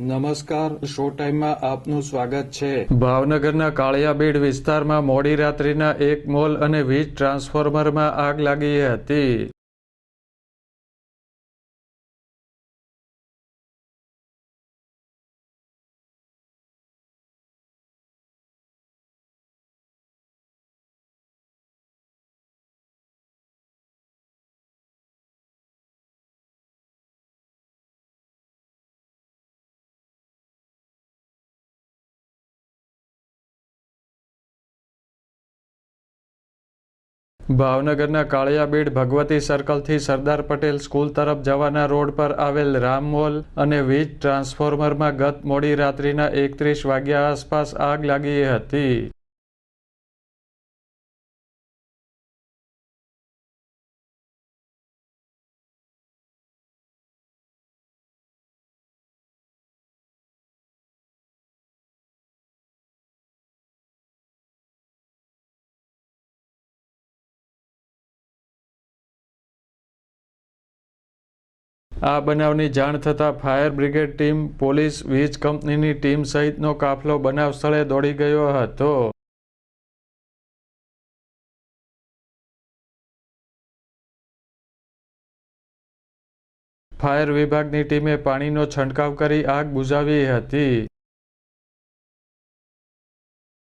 નમસ્કાર શો ટાઈમમાં આપનું સ્વાગત છે. ભાવનગરના કાળિયાબીડ વિસ્તારમાં મોડી રાત્રિના એક મોલ અને વીજ ટ્રાન્સફોર્મરમાં આગ લાગી હતી. ભાવનગરના કાળિયાબીડ ભગવતી સર્કલથી સરદાર પટેલ સ્કૂલ તરફ જવાના રોડ પર આવેલ રામમોલ અને વીજ ટ્રાન્સફોર્મરમાં ગત મોડી રાત્રિના એકત્રીસ વાગ્યા આસપાસ આગ લાગી હતી. આ બનાવની જાણ થતાં ફાયર બ્રિગેડ ટીમ, પોલીસ, વીજ કંપનીની ટીમ સહિતનો કાફલો બનાવ સ્થળે દોડી ગયો હતો. ફાયર વિભાગની ટીમે પાણીનો છંટકાવ કરી આગ બુઝાવી હતી.